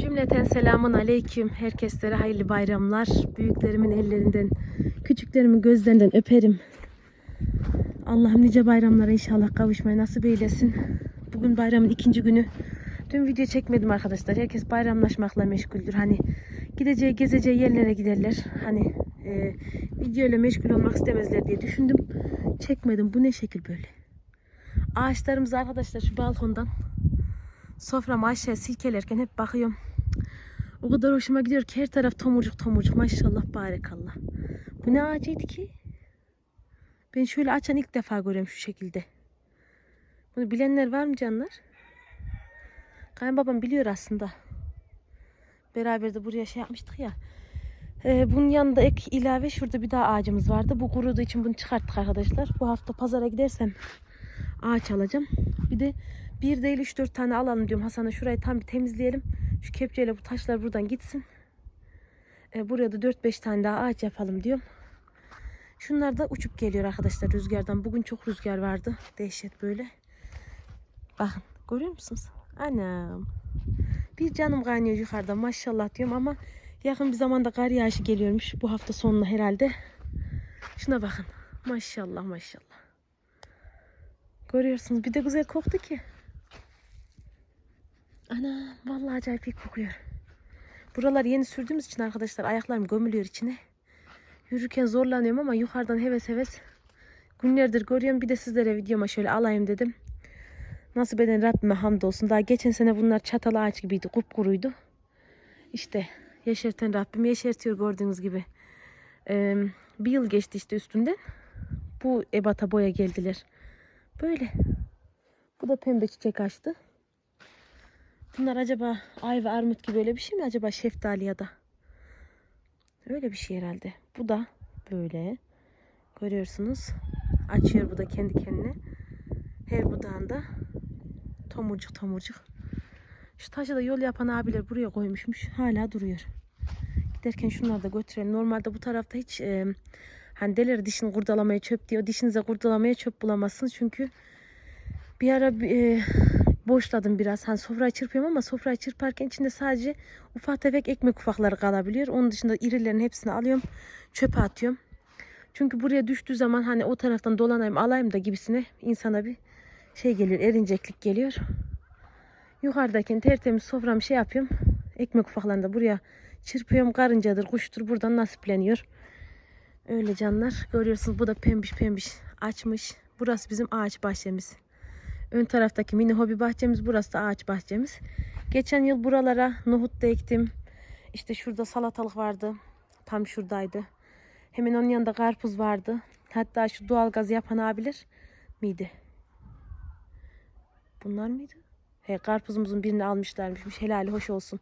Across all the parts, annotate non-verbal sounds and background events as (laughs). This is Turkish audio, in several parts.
Cümleten selamun aleyküm. Herkeslere hayırlı bayramlar. Büyüklerimin ellerinden, küçüklerimin gözlerinden öperim. Allah'ım nice bayramlara inşallah kavuşmayı nasip eylesin. Bugün bayramın ikinci günü. Dün video çekmedim arkadaşlar. Herkes bayramlaşmakla meşguldür. Hani gideceği, gezeceği yerlere giderler. Hani e, video ile meşgul olmak istemezler diye düşündüm. Çekmedim. Bu ne şekil böyle? Ağaçlarımız arkadaşlar şu balkondan soframı aşağıya silkelerken hep bakıyorum. O kadar hoşuma gidiyor ki her taraf tomurcuk tomurcuk maşallah barekallah. Bu ne ağacıydı ki? Ben şöyle açan ilk defa görüyorum şu şekilde. Bunu bilenler var mı canlar? Kayınbabam biliyor aslında. Beraber de buraya şey yapmıştık ya. Ee, bunun yanında ek ilave şurada bir daha ağacımız vardı. Bu kuruduğu için bunu çıkarttık arkadaşlar. Bu hafta pazara gidersem ağaç alacağım. Bir de bir değil 3-4 tane alalım diyorum Hasan'a. Şurayı tam bir temizleyelim. Şu kepçeyle bu taşlar buradan gitsin. Ee, buraya da 4-5 tane daha ağaç yapalım diyorum. Şunlar da uçup geliyor arkadaşlar rüzgardan. Bugün çok rüzgar vardı. Dehşet böyle. Bakın görüyor musunuz? Anam. Bir canım kaynıyor yukarıda maşallah diyorum ama yakın bir zamanda kar yağışı geliyormuş. Bu hafta sonuna herhalde. Şuna bakın. Maşallah maşallah. Görüyorsunuz bir de güzel koktu ki. Ana vallahi acayip iyi kokuyor. Buralar yeni sürdüğümüz için arkadaşlar ayaklarım gömülüyor içine. Yürürken zorlanıyorum ama yukarıdan heves heves günlerdir görüyorum. Bir de sizlere videoma şöyle alayım dedim. Nasıl beden Rabbime hamdolsun. Daha geçen sene bunlar çatal ağaç gibiydi. Kupkuruydu. İşte yeşerten Rabbim yeşertiyor gördüğünüz gibi. Ee, bir yıl geçti işte üstünden. Bu ebata boya geldiler. Böyle. Bu da pembe çiçek açtı. Bunlar acaba ay ve armut gibi öyle bir şey mi acaba şeftali ya da? Öyle bir şey herhalde. Bu da böyle. Görüyorsunuz. Açıyor bu da kendi kendine. Her budağında tomurcuk tomurcuk. Şu taşı da yol yapan abiler buraya koymuşmuş. Hala duruyor. Giderken şunları da götürelim. Normalde bu tarafta hiç e, hani delir dişini kurdalamaya çöp diyor. Dişinize kurdalamaya çöp bulamazsınız. Çünkü bir ara e, boşladım biraz. Hani sofrayı çırpıyorum ama sofrayı çırparken içinde sadece ufak tefek ekmek ufakları kalabiliyor. Onun dışında irilerin hepsini alıyorum. Çöpe atıyorum. Çünkü buraya düştüğü zaman hani o taraftan dolanayım alayım da gibisine insana bir şey geliyor. Erinceklik geliyor. Yukarıdayken tertemiz soframı şey yapıyorum. Ekmek ufaklarını da buraya çırpıyorum. Karıncadır, kuştur buradan nasipleniyor. Öyle canlar. Görüyorsunuz bu da pembiş pembiş açmış. Burası bizim ağaç bahçemiz. Ön taraftaki mini hobi bahçemiz. Burası da ağaç bahçemiz. Geçen yıl buralara nohut da ektim. İşte şurada salatalık vardı. Tam şuradaydı. Hemen onun yanında karpuz vardı. Hatta şu doğalgaz yapan abiler miydi? Bunlar mıydı? He, karpuzumuzun birini almışlarmış. Helali hoş olsun.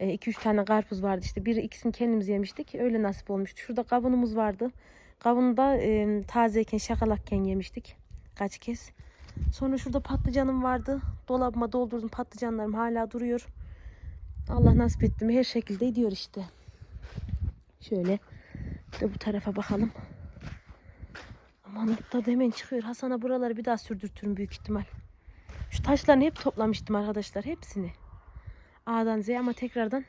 2-3 tane karpuz vardı işte. Biri ikisini kendimiz yemiştik. Öyle nasip olmuştu. Şurada kavunumuz vardı. Kavunu da e, tazeyken şakalakken yemiştik. Kaç kez. Sonra şurada patlıcanım vardı. Dolabıma doldurdum patlıcanlarım hala duruyor. Allah nasip etti mi her şekilde gidiyor işte. Şöyle de bu tarafa bakalım. Aman da hemen çıkıyor. Hasan'a buraları bir daha sürdürtürüm büyük ihtimal. Şu taşlarını hep toplamıştım arkadaşlar. Hepsini. A'dan Z'ye ama tekrardan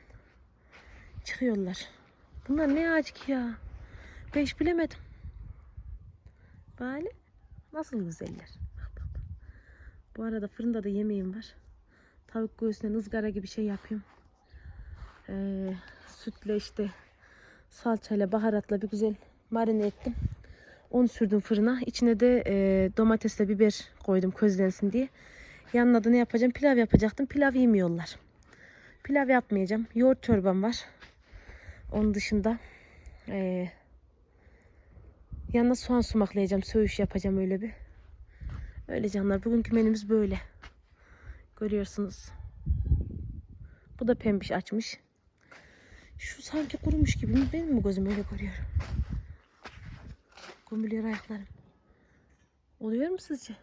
çıkıyorlar. Bunlar ne ağaç ki ya? Ben hiç bilemedim. Böyle. Nasıl güzeller. Bu arada fırında da yemeğim var. Tavuk göğsüne ızgara gibi şey yapıyorum. Ee, sütle işte salçayla baharatla bir güzel marine ettim. Onu sürdüm fırına. İçine de e, domatesle biber koydum közlensin diye. Yanına da ne yapacağım? Pilav yapacaktım. Pilav yemiyorlar. Pilav yapmayacağım. Yoğurt çorbam var. Onun dışında e, yanına soğan sumaklayacağım. Söğüş yapacağım öyle bir. Öyle canlar. Bugünkü menümüz böyle. Görüyorsunuz. Bu da pembiş açmış. Şu sanki kurumuş gibi mi? Benim mi gözüm öyle görüyor? Gömülüyor ayaklarım. Oluyor mu sizce?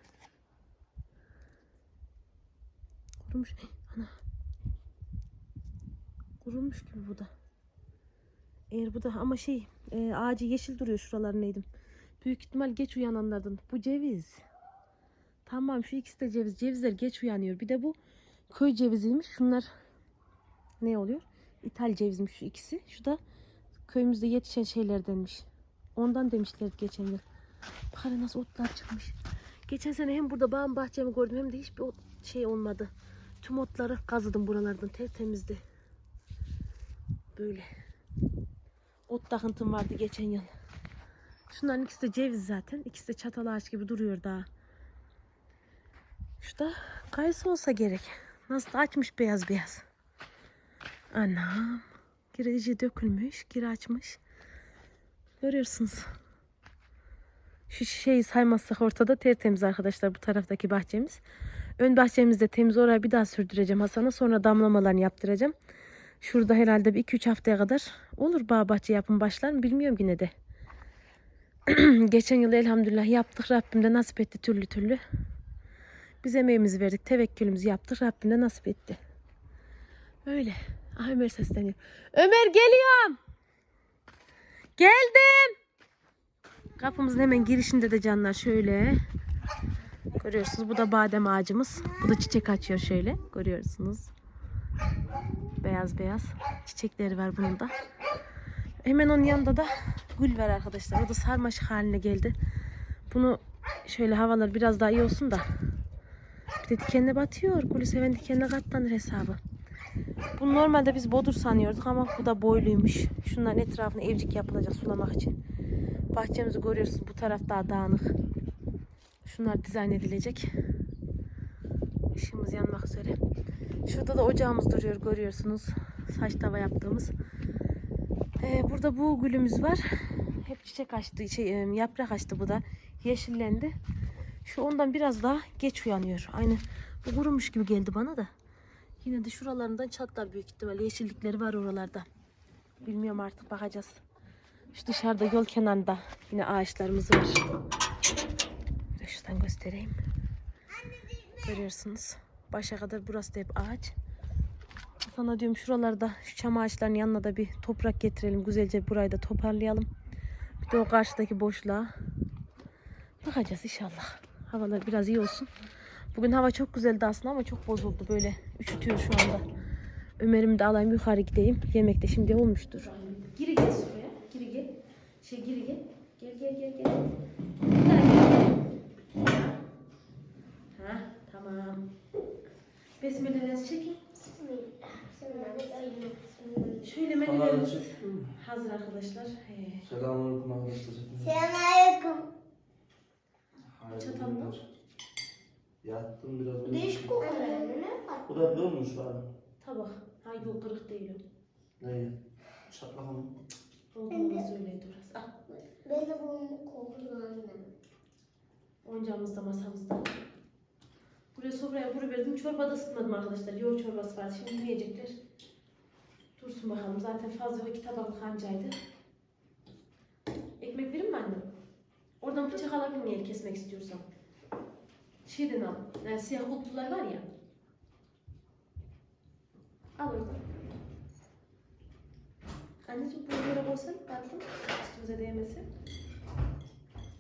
Kurumuş. Ana. Kurumuş gibi bu da. Eğer bu da ama şey e, ağacı yeşil duruyor şuralarındaydım. Büyük ihtimal geç uyananlardan. Bu ceviz. Tamam şu ikisi de ceviz. Cevizler geç uyanıyor. Bir de bu köy ceviziymiş. Şunlar Ne oluyor? İthal cevizmiş şu ikisi. Şu da köyümüzde yetişen şeylerdenmiş. Ondan demişler geçen yıl. Bak hele nasıl otlar çıkmış. Geçen sene hem burada bağım bahçemi gördüm hem de hiçbir ot şey olmadı. Tüm otları kazıdım buralardan tertemizdi. Böyle. Ot takıntım vardı geçen yıl. Şunların ikisi de ceviz zaten. İkisi de çatal ağaç gibi duruyor daha. Şu da kayısı olsa gerek. Nasıl açmış beyaz beyaz. Anam. Gireci dökülmüş. Gir açmış. Görüyorsunuz. Şu şişeyi saymazsak ortada tertemiz arkadaşlar bu taraftaki bahçemiz. Ön bahçemizde temiz oraya bir daha sürdüreceğim Hasan'a. Sonra damlamalarını yaptıracağım. Şurada herhalde bir 2-3 haftaya kadar olur bağ bahçe yapım başlar mı bilmiyorum yine de. (clears throat) Geçen yıl elhamdülillah yaptık. Rabbim de nasip etti türlü türlü. Biz emeğimizi verdik. Tevekkülümüzü yaptık. Rabbim de nasip etti. Öyle. Ah Ömer sesleniyor. Ömer geliyorum. Geldim. Kapımızın hemen girişinde de canlar şöyle. Görüyorsunuz bu da badem ağacımız. Bu da çiçek açıyor şöyle. Görüyorsunuz. Beyaz beyaz çiçekleri var bunun da. Hemen onun yanında da gül var arkadaşlar. O da sarmaşık haline geldi. Bunu şöyle havalar biraz daha iyi olsun da. Bir de dikenine batıyor. Gülü seven dikenine katlanır hesabı. Bu normalde biz bodur sanıyorduk ama bu da boyluymuş. Şunların etrafına evcik yapılacak sulamak için. Bahçemizi görüyorsunuz. Bu taraf daha dağınık. Şunlar dizayn edilecek. Işığımız yanmak üzere. Şurada da ocağımız duruyor görüyorsunuz. Saç tava yaptığımız. Ee, burada bu gülümüz var. Hep çiçek açtı, şey, e, yaprak açtı bu da. Yeşillendi. Şu ondan biraz daha geç uyanıyor. Aynı bu kurumuş gibi geldi bana da. Yine de şuralarından çatlar büyük ihtimalle. Yeşillikleri var oralarda. Bilmiyorum artık bakacağız. Şu dışarıda yol kenarında yine ağaçlarımız var. Şuradan göstereyim. Görüyorsunuz. Başa kadar burası da hep ağaç. Sana diyorum şuralarda şu çam ağaçlarının yanına da bir toprak getirelim. Güzelce burayı da toparlayalım. Bir de o karşıdaki boşluğa. Bakacağız inşallah. Havalar biraz iyi olsun. Bugün hava çok güzeldi aslında ama çok bozuldu. Böyle üşütüyor şu anda. Ömer'imi de alayım yukarı gideyim. Yemek de şimdi olmuştur. Giri gel şuraya. Giri gel. Şey giri gel. Gel gel gel gel. Ha tamam. Besmelelerinizi çekin. Şöyle menülerimiz hazır arkadaşlar. Selamünaleyküm arkadaşlar. Selamünaleyküm. Hayırlı Çatal mı? günler. Yattım biraz önce. Değişik kokuyor. Ne var? Bu da bulmuş var. Tabak. Ha yok kırık değil o. Ne? Çatlak mı? Olduğumuz öyleydi orası. Ah, Ben de bunu kokuyor annem. oyuncağımız da masamızda. Buraya sofraya kuru verdim. Çorba da ısıtmadım arkadaşlar. Yoğurt çorbası vardı. Şimdi yiyecekler. Dursun bakalım. Zaten fazla iki tabaklık hancaydı. Ekmek verir mi annem? Oradan bıçak alabilir miyim kesmek istiyorsam? Şeyden al. Yani siyah kulplular var ya. Al oradan. Anneciğim bunu böyle koysan tatlım. Üstümüze değmesin.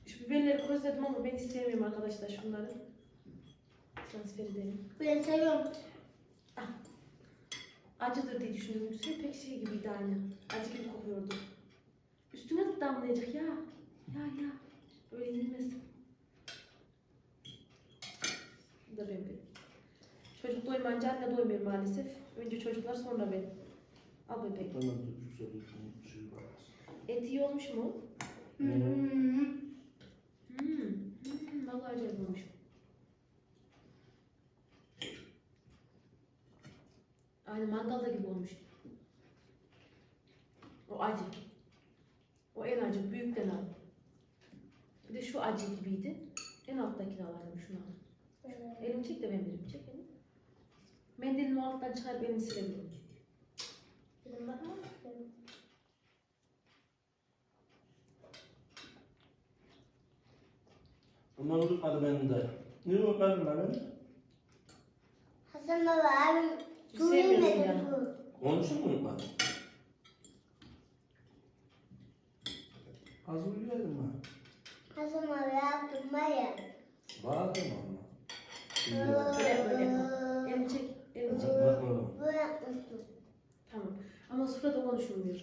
Şu biberleri közledim ama ben hiç sevmiyorum arkadaşlar şunları. Transfer edelim. Ben seviyorum. Acıdır diye düşündüm. Üstüne pek şey gibiydi aynı. Acı gibi kokuyordu. Üstüne damlayacak ya. Ya ya. Öyle yenilmez. Bu da ben benim. Çocuk doymayınca anne doymuyor maalesef. Önce çocuklar sonra ben. Al bebek. De güzel bir şey var. Et iyi olmuş mu? Hmm. Hmm. Hmm. Vallahi acayip olmuş. Aynı mangalda gibi olmuş. O acı. O en acı. Büyükten al. De şu acı gibiydi. En alttakini alalım şunu al. Elini çek de ben vereyim. Çek elini. Mendilini o alttan çıkar elini silebilirim. Benim mısın? Ama unutmadı beni de. Niye unutmadın beni? Hasan baba abim su Sevmiyorum yemedi ya. su. Onun için mi unutmadın? Az uyuyaydın mı? Hasan baba yaptım var ya. Vardım ama. Böyle böyle yapalım. Elini çek. Elini çek. Unutmadım. Bu yapmıştım. sofrada konuşulmuyor.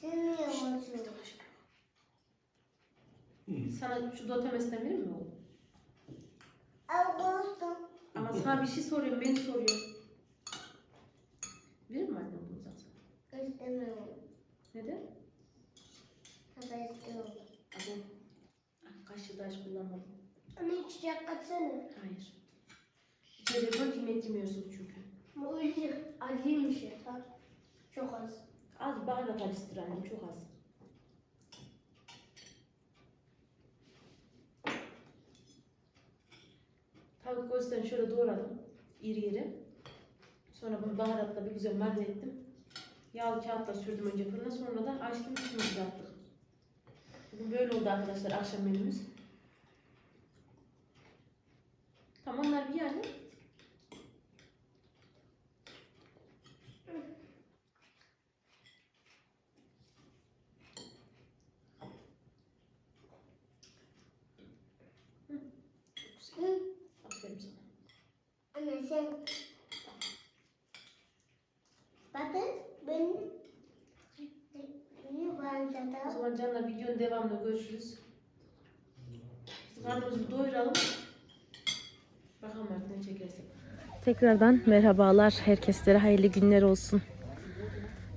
Sen niye oturuyorsun? Sana şu dotemesden verir mi oğlum? Al dostum. Ama sana bir şey soruyorum, beni soruyor. Verir mi annem bunu zaten? İstemiyorum. Neden? Hadi istiyorum. Abi, ah, kaşığı da hiç kullanmadım. Anne içecek katsana. Hayır. İçeri koy, yemek yemiyorsun çünkü. Bu acı. Acıymış ya. Çok az. Az baharat karıştır annem, çok az. Tavuk göğüslerini şöyle doğradım, iri iri. Sonra bunu baharatla bir güzel marine ettim. Yağlı kağıtla sürdüm önce fırına, sonra da açtım, içini kızarttık. Bugün böyle oldu arkadaşlar akşam menümüz. Tamam onlar bir yani. Hı. Aferin sana. Anne sen... Bakın ben... Niye ben O zaman canlar devamında görüşürüz. Karnımızı doyuralım. Bakalım artık ne çekersek. Tekrardan merhabalar. Herkeslere hayırlı günler olsun.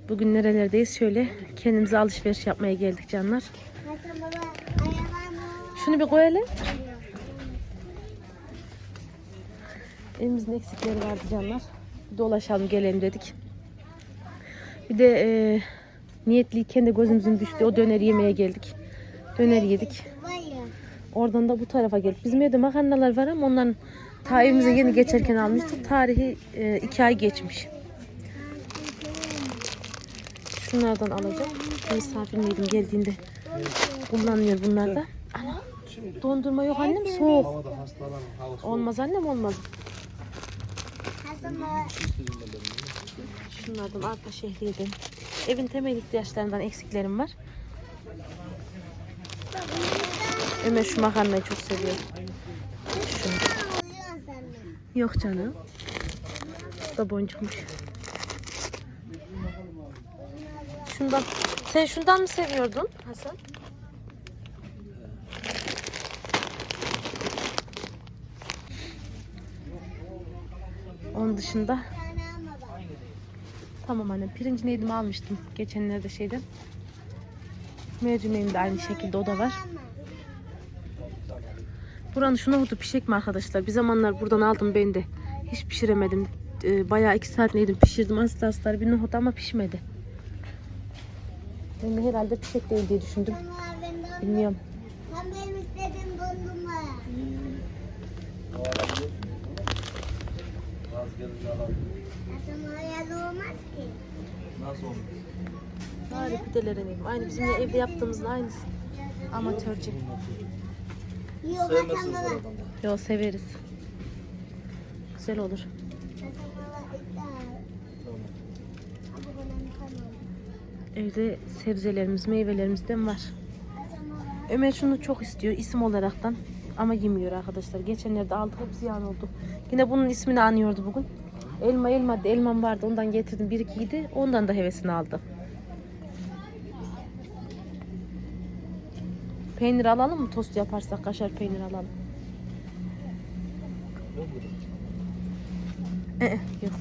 Bugün nerelerdeyiz? Şöyle kendimize alışveriş yapmaya geldik canlar. Şunu bir koyalım. Elimizin eksikleri vardı canlar. Dolaşalım gelelim dedik. Bir de e, niyetliyken de gözümüzün düştü. O döner yemeye geldik. Döner yedik. Oradan da bu tarafa geldik. Bizim evde makarnalar var ama onların ta evimize yeni geçerken almıştık. Tarihi e, iki ay geçmiş. Şunlardan alacağım. Misafir miydim geldiğinde kullanmıyor bunlar da. Ana, dondurma yok annem soğuk. Olmaz annem olmaz. Şunlardan arpa şehriyeden. Evin temel ihtiyaçlarından eksiklerim var. Ömer şu makarnayı çok seviyor. Şunu. Yok canım. Bu da boncukmuş. Şundan. Sen şundan mı seviyordun Hasan? Onun dışında tamam anne pirinci neydim almıştım geçenlerde şeyden. Mercimeğim de aynı şekilde o da var. Buranın şu nohutu pişecek mi arkadaşlar? Bir zamanlar buradan aldım ben de. Hiç pişiremedim. Ee, bayağı iki saat neydim pişirdim aslı aslar bir nohut ama pişmedi. Ben de herhalde pişecek değil diye düşündüm. Bilmiyorum. Yalı olmaz ki. Nasıl olmuş? Bari pidelere neydim. Aynı bizim ya evde yaptığımızın aynısı. Amatörce. Sevmezsiniz da. Yo severiz. Güzel olur. Evde sebzelerimiz, meyvelerimizden var. Ömer şunu çok istiyor isim olaraktan. Ama yemiyor arkadaşlar. Geçenlerde aldık hep ziyan oldu. Yine bunun ismini anıyordu bugün. Elma elma elmam vardı ondan getirdim bir ikiydi. Ondan da hevesini aldı. Peynir alalım mı tost yaparsak kaşar peynir alalım. Ee, yok.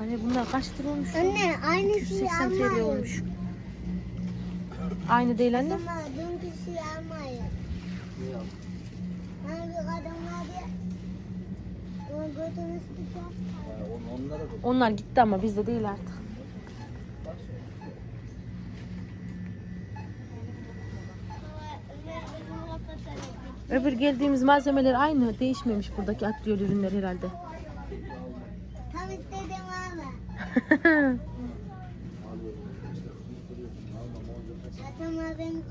Anne bunlar kaç lira olmuş? Anne aynı şeyi 180 TL almayın. olmuş. Aynı değil anne. Ama dünkü şeyi almayın. Niye aldın? Hani bir kadın vardı ya. Onu götürmüştük ya. Ha, onu onlara da. Onlar gitti ama bizde değil artık. Öbür geldiğimiz malzemeler aynı. Değişmemiş buradaki aktüel ürünler herhalde. Tam istediğim alma. Hasan abim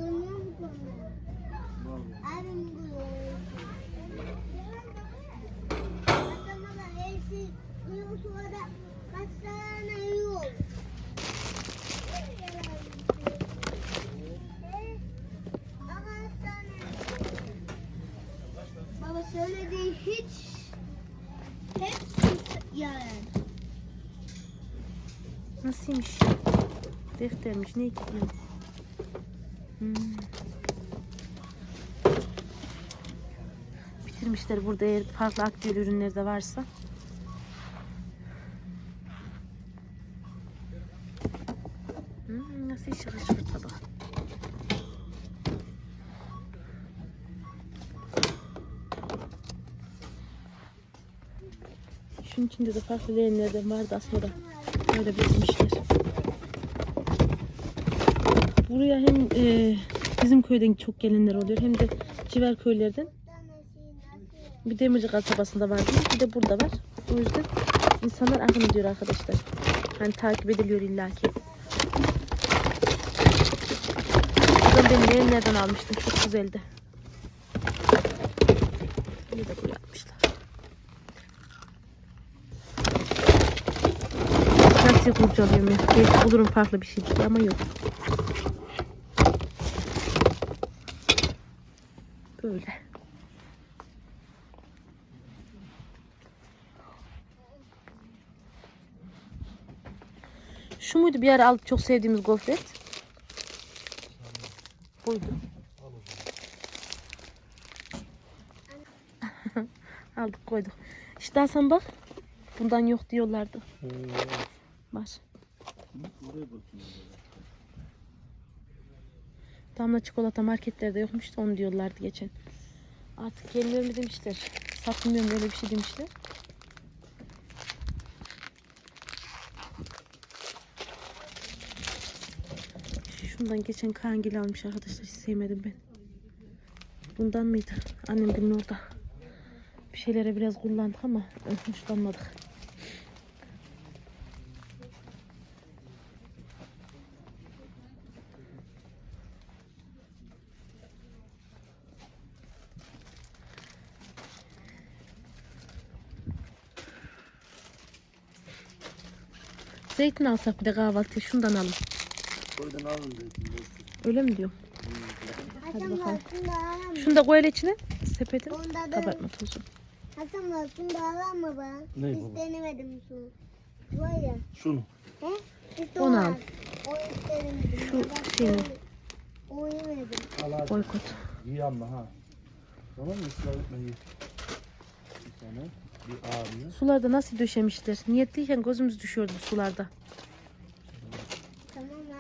Baba söylediği hiç hepsi yani. Nasılmış? Deftermiş ne ki? Hmm. Bitirmişler burada eğer farklı aktüel ürünler de varsa. Hmm, nasıl şıkır şıkır tabak. Şunun içinde de farklı leğenlerden vardı aslında. Böyle bezmişler. Buraya hem e, bizim köyden çok gelenler oluyor hem de civar köylerden. Bir Demirci kasabasında var değil, bir de burada var. O yüzden insanlar akın ediyor arkadaşlar. Hani takip ediliyor illaki. Ben leğenlerden almıştım. Çok güzeldi. Bir de buraya atmışlar. Nasıl kurcalıyorum ya? Belki bulurum farklı bir şey diye ama yok. Böyle. Muydu bir ara alıp çok sevdiğimiz gofret? Buydu. (laughs) Aldık koyduk. İşte Hasan bak. Bundan yok diyorlardı. Var. Damla çikolata marketlerde yokmuş da onu diyorlardı geçen. Artık gelmiyor mu demişler. Satmıyor mu öyle bir şey demişler. Şundan geçen kangil almış arkadaşlar. Hiç sevmedim ben. Bundan mıydı? Annem günün orada. Bir şeylere biraz kullandık ama hoşlanmadık. Zeytin alsak bir de kahvaltıya şundan alın. Oradan alın dedim. Öyle mi diyorum? Hasan bakalım. Şunu da koy hele içine. Sepetin. Onda da Kabartma tozu. Hasan olsun da alalım mı ben? Ne Hiç baba? denemedim şunu. Var ya. Şunu. He? İşte Onu o al. var. O hiç denemedim. Şu Bak, şeyini. O yemedim. Al hadi. Boykot. İyi ama ha. Tamam mı? Israr etme iyi. Bir tane. Bir ağrıyor. Sularda nasıl döşemişler? Niyetliyken gözümüz düşüyordu bu sularda. Tamam Hasan da kaç şey alacağım.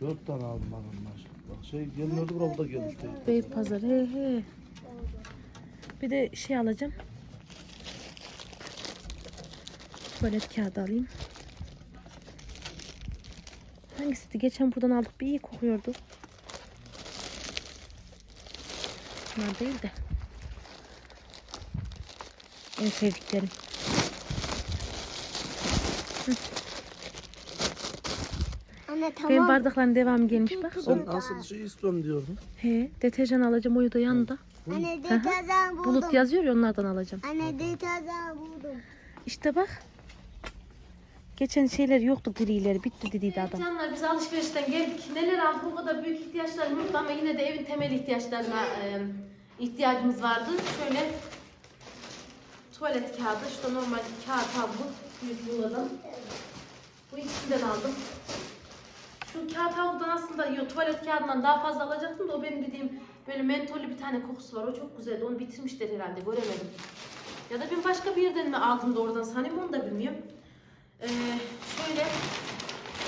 Dört tane aldım bakalım maşallah. Bak şey gelmiyordu burada gelmişti. Beyt pazar. He he. Bir de şey alacağım. Tuvalet kağıdı alayım. Hangisiydi? Geçen buradan aldık. Bir iyi kokuyordu. Bunlar değil de. En sevdiklerim. Anne tamam. Benim bardakların devamı gelmiş bak. O, Sen asıl şey istiyorum diyordun. he, deterjan alacağım. Oyu da yanında. Anne deterjan buldum. Bulut yazıyor ya onlardan alacağım. Anne deterjan buldum. İşte bak. Geçen şeyler yoktu grileri. Bitti dediydi adam. Canlar biz alışverişten geldik. Neler aldık o kadar büyük ihtiyaçlarım yoktu ama yine de evin temel ihtiyaçlarına e, ihtiyacımız vardı. Şöyle tuvalet kağıdı. İşte normal kağıt havlu. Büyük buğuladım. Bu ikisinden aldım. Şu kağıt havludan aslında yo, tuvalet kağıdından daha fazla alacaktım da o benim dediğim böyle mentollü bir tane kokusu var. O çok güzeldi. Onu bitirmişler herhalde. Göremedim. Ya da ben başka bir yerden mi aldım da oradan sanayım onu da bilmiyorum. Ee, şöyle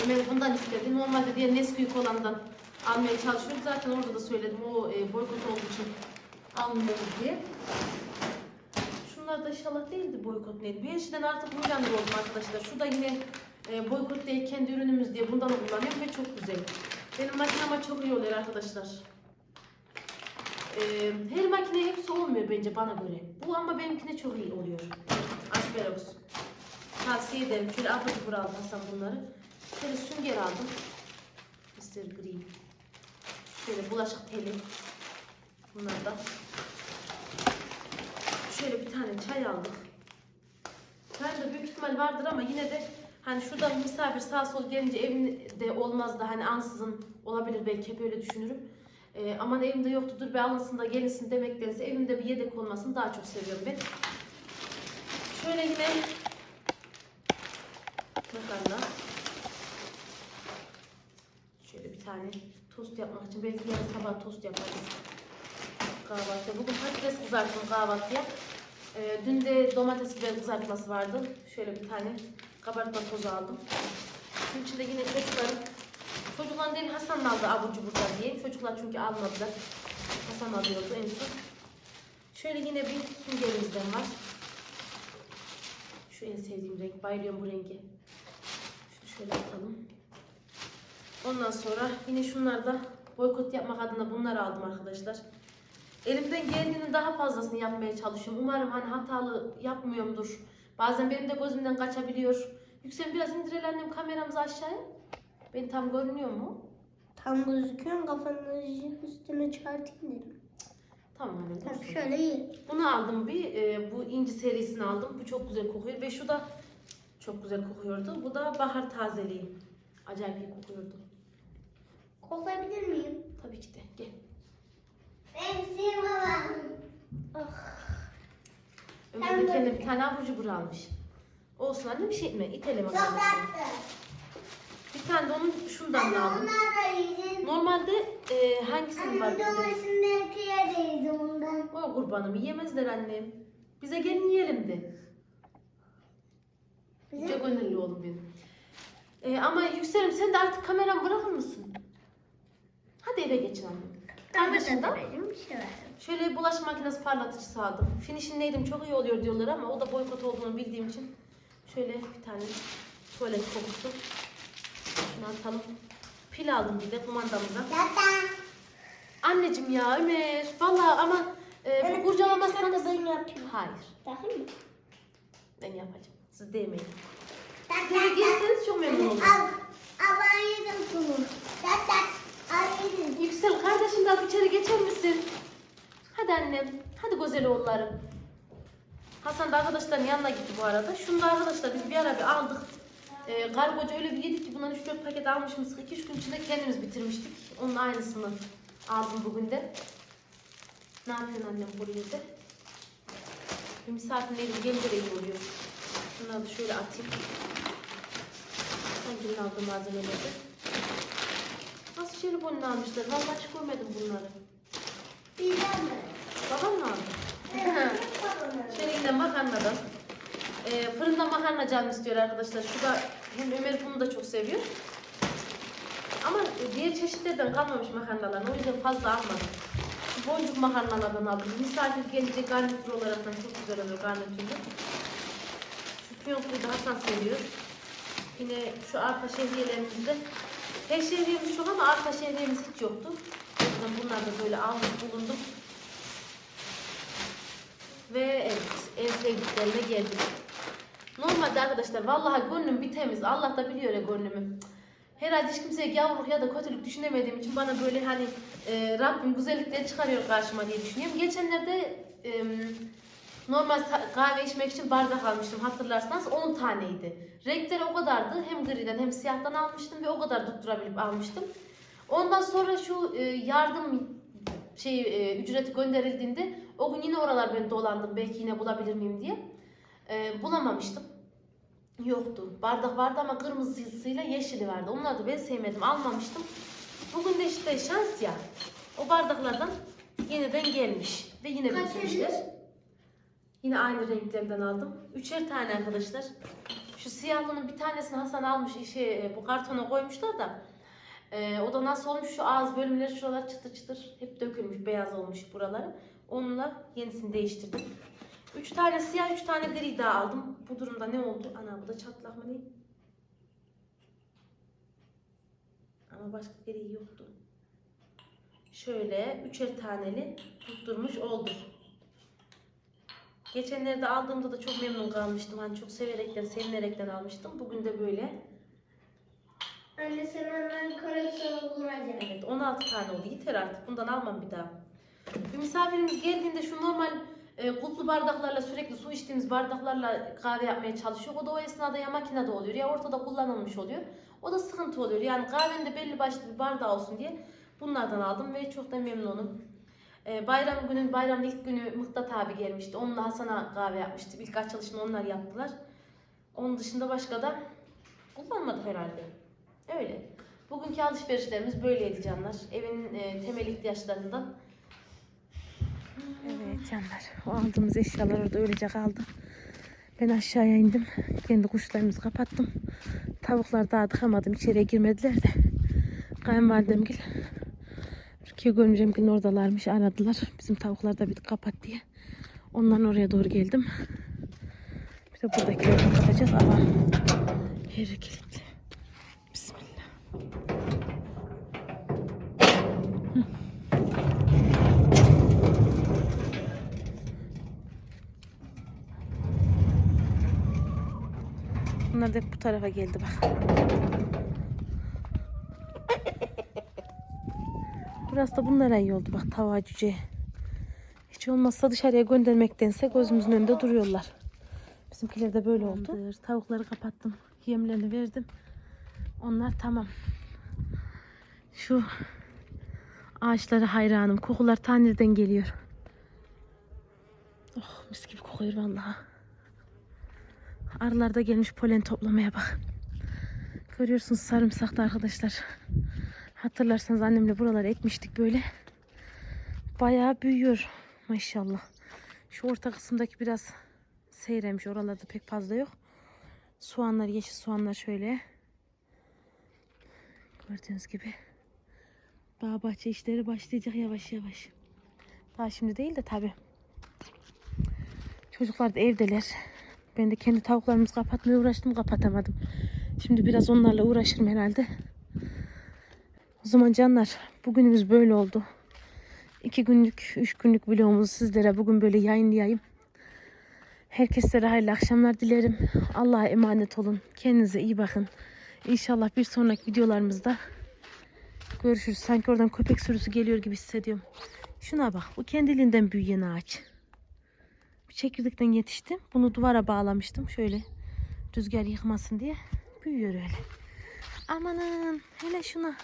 Ömer bundan istedi. Normalde diğer Nesquik olandan almaya çalışıyorum. Zaten orada da söyledim o e, boykot olduğu için almıyoruz diye. Şunlar da inşallah değildi boykot neydi. Bir şeyden artık huylandı oldum arkadaşlar. Şu da yine e, boykot değil kendi ürünümüz diye bundan kullanıyorum ve çok güzel. Benim makinama çok iyi oluyor arkadaşlar. Ee, her makine hepsi olmuyor bence bana göre. Bu ama benimkine çok iyi oluyor. Asper olsun. Tavsiye ederim. Şöyle abur cubur aldım bunları. Şöyle sünger aldım. Mr. Green. Şöyle bulaşık teli. Bunlar da. Şöyle bir tane çay aldık. Çay da büyük ihtimal vardır ama yine de hani şurada misafir sağ sol gelince evinde olmaz da hani ansızın olabilir belki hep öyle düşünürüm. Ee, aman evimde yoktu dur bir alınsın da gelinsin demektense evimde bir yedek olmasını daha çok seviyorum ben. Şöyle yine Makarna. Şöyle bir tane tost yapmak için belki yarın sabah tost yaparız. Kahvaltıya. Bugün patates kızarttım kahvaltıya. Ee, dün de domates biber kızartması vardı. Şöyle bir tane kabartma tozu aldım. Bunun içinde yine çocuklarım Çocuklar değil Hasan aldı abur cubur diye. Çocuklar çünkü almadılar. Hasan alıyordu en son. Şöyle yine bir süngerimizden var. Şu en sevdiğim renk. Bayılıyorum bu rengi. Şunu şöyle atalım. Ondan sonra yine şunlar da boykot yapmak adına bunları aldım arkadaşlar. Elimden geldiğinin daha fazlasını yapmaya çalışıyorum. Umarım hani hatalı yapmıyorumdur. Bazen benim de gözümden kaçabiliyor. Yüksel biraz indirelim annem kameramızı aşağıya. Ben tam görünüyor mu? Tam gözüküyor kafanı üstüne çıkartayım dedim. Tamam annem. Tamam şöyle iyi. Bunu aldım bir. e, bu inci serisini aldım. Bu çok güzel kokuyor. Ve şu da çok güzel kokuyordu. Bu da bahar tazeliği. Acayip iyi kokuyordu. Koklayabilir miyim? Tabii ki de. Gel. Ben sevmem. Ömer de kendine bir tane abur cubur almış. Olsun anne bir şey mi? İteleme Çok kardeşim. tatlı. Bir tane de onun şundan Anne aldım. onlar da yiyeceğim. Normalde e, hangisinin var? Anne bende? domatesindeki yer de yiyeceğim ondan. O kurbanım yiyemezler annem. Bize gelin yiyelim de. Bize- Çok gönüllü oğlum benim. E, ama Yükselim sen de artık kameramı bırakır mısın? Hadi eve geçin annem. Kardeşim de Benim şey var. Şöyle bulaşık makinesi parlatıcısı aldım. Finish'indeydim çok iyi oluyor diyorlar ama o da boykot olduğunu bildiğim için şöyle bir tane tuvalet kokusu. Şunu atalım. Pil aldım bir de kumandamıza. Zaten. Anneciğim ya Ömer. Vallahi ama e, bu kurcalamazsanız... Ben yapayım. Hayır. Bakın mı? Ben yapacağım. Siz değmeyin. De girseniz çok memnun olurum. Al. Al yedim bunu. Al yedim. Yüksel kardeşim de içeri geçer misin? Hadi annem. Hadi güzel oğullarım. Hasan da arkadaşların yanına gitti bu arada. Şunu da arkadaşlar biz bir ara bir aldık. Ee, kargocu öyle bir yedik ki bundan 3-4 paket almışız. 2-3 gün içinde kendimiz bitirmiştik. Onun aynısını aldım bugün de. Ne yapıyorsun annem buraya da? Bir misafirlerim gelince de iyi oluyor. Şunları da şöyle atayım. Sanki aldığım malzemeleri. Nasıl jelibonunu almışlar? Vallahi hiç görmedim bunları. Babam mı. (laughs) Şöyle yine makarnadan. Ee, fırında makarna canım istiyor arkadaşlar. Şu da hem Ömer bunu da çok seviyor. Ama diğer çeşitlerden kalmamış makarnalar. O yüzden fazla almadım. Şu boncuk makarnalardan aldım. Misafir gelince garnitür olarak da çok güzel oluyor garnitürlü. Şu piyonkuyu da Hasan seviyor. Yine şu arpa şehriyelerimizde her şehriyemiz çok ama arpa şehriyemiz hiç yoktu. Yüzden bunları da böyle almış bulundum. Ve evet en sevdiklerine geldik. Normalde arkadaşlar vallahi gönlüm bir temiz. Allah da biliyor ya gönlümü. Herhalde hiç kimseye yavruluk ya da kötülük düşünemediğim için bana böyle hani e, Rabbim güzellikleri çıkarıyor karşıma diye düşünüyorum. Geçenlerde e, normal kahve içmek için bardak almıştım hatırlarsanız 10 taneydi. Renkleri o kadardı hem griden hem siyahtan almıştım ve o kadar tutturabilip almıştım. Ondan sonra şu e, yardım şey e, ücreti gönderildiğinde o gün yine oralar ben dolandım belki yine bulabilir miyim diye. E, bulamamıştım. Yoktu. Bardak vardı ama kırmızısıyla yeşili vardı. Onları da ben sevmedim. Almamıştım. Bugün de işte şans ya. O bardaklardan yeniden gelmiş. Ve yine Kaç bitirmişler. Yine aynı renklerden aldım. Üçer tane arkadaşlar. Şu siyahlının bir tanesini Hasan almış. Şey, bu kartona koymuşlar da. Ee, o da? Şu ağız bölümleri şuralar çıtır çıtır hep dökülmüş. Beyaz olmuş buraları. Onunla yenisini değiştirdim. Üç tane siyah, üç tane gri daha aldım. Bu durumda ne oldu? Ana bu da çatlak mı değil? Ama başka gri yoktu. Şöyle üçer taneli tutturmuş oldum. Geçenlerde aldığımda da çok memnun kalmıştım. Hani çok severekten, sevinerekten almıştım. Bugün de böyle. Anne sen hemen koleksiyonu kuracağım. Evet 16 tane oldu. Yeter artık. Bundan almam bir daha. Bir misafirimiz geldiğinde şu normal e, kulplu bardaklarla sürekli su içtiğimiz bardaklarla kahve yapmaya çalışıyor. O da o esnada ya makinede oluyor ya ortada kullanılmış oluyor. O da sıkıntı oluyor. Yani kahvenin de belli başlı bir bardağı olsun diye bunlardan aldım ve çok da memnunum. E, bayram günü, bayramın ilk günü Mıhtat abi gelmişti. Onunla Hasan'a kahve yapmıştı. İlk açılışını onlar yaptılar. Onun dışında başka da Kullanmadık herhalde. Öyle. Bugünkü alışverişlerimiz böyleydi canlar. Evin e, temel ihtiyaçlarından. Evet canlar. O aldığımız eşyalar orada öylece kaldı. Ben aşağıya indim. Kendi kuşlarımızı kapattım. Tavuklar daha tıkamadım. İçeriye girmediler de. Kayınvalidemgil. Türkiye görümcemgilin oradalarmış. Aradılar. Bizim tavuklar da bir kapat diye. Onların oraya doğru geldim. Bir de buradakileri kapatacağız ama yeri kilitli. Bunlar da hep bu tarafa geldi bak. Burası da bunlara iyi oldu bak tava cüce. Hiç olmazsa dışarıya göndermektense gözümüzün önünde duruyorlar. Bizimkiler de böyle oldu. Tavukları kapattım. Yemlerini verdim. Onlar tamam. Şu ağaçlara hayranım. Kokular tanrıdan geliyor. Oh mis gibi kokuyor vallahi. Arılar da gelmiş polen toplamaya bak. Görüyorsunuz sarımsakta arkadaşlar. Hatırlarsanız annemle buraları ekmiştik böyle. Bayağı büyüyor maşallah. Şu orta kısımdaki biraz seyremiş. Oralarda pek fazla yok. Soğanlar, yeşil soğanlar şöyle. Gördüğünüz gibi. Bağ bahçe işleri başlayacak yavaş yavaş. Daha şimdi değil de tabi. Çocuklar da evdeler. Ben de kendi tavuklarımızı kapatmaya uğraştım kapatamadım. Şimdi biraz onlarla uğraşırım herhalde. O zaman canlar bugünümüz böyle oldu. İki günlük, üç günlük vlogumuzu sizlere bugün böyle yayınlayayım. Herkese hayırlı akşamlar dilerim. Allah'a emanet olun. Kendinize iyi bakın. İnşallah bir sonraki videolarımızda görüşürüz. Sanki oradan köpek sürüsü geliyor gibi hissediyorum. Şuna bak. Bu kendiliğinden büyüyen ağaç. Çekirdekten yetiştim. Bunu duvara bağlamıştım. Şöyle rüzgar yıkmasın diye. Büyüyor öyle. Amanın hele şuna.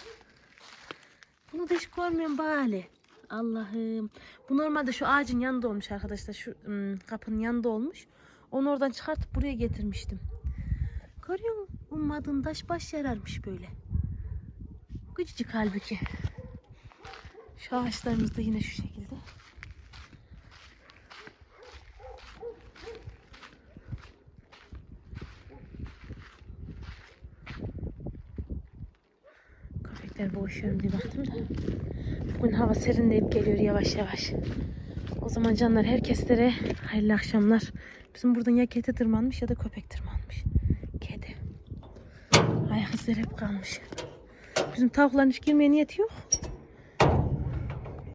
Bunu da hiç görmüyorum bari. Allah'ım. Bu normalde şu ağacın yanında olmuş arkadaşlar. Şu ım, kapının yanında olmuş. Onu oradan çıkartıp buraya getirmiştim. Görüyor musun? Ummadığın taş baş yararmış böyle. Küçücük halbuki. Şu ağaçlarımız da yine şu şekilde. Köpekler boğuşuyorum diye baktım da. Bugün hava serinleyip geliyor yavaş yavaş. O zaman canlar herkeslere hayırlı akşamlar. Bizim buradan ya kedi tırmanmış ya da köpek tırmanmış. Kedi. Ayak izleri hep kalmış. Bizim tavukların hiç girmeye niyeti yok.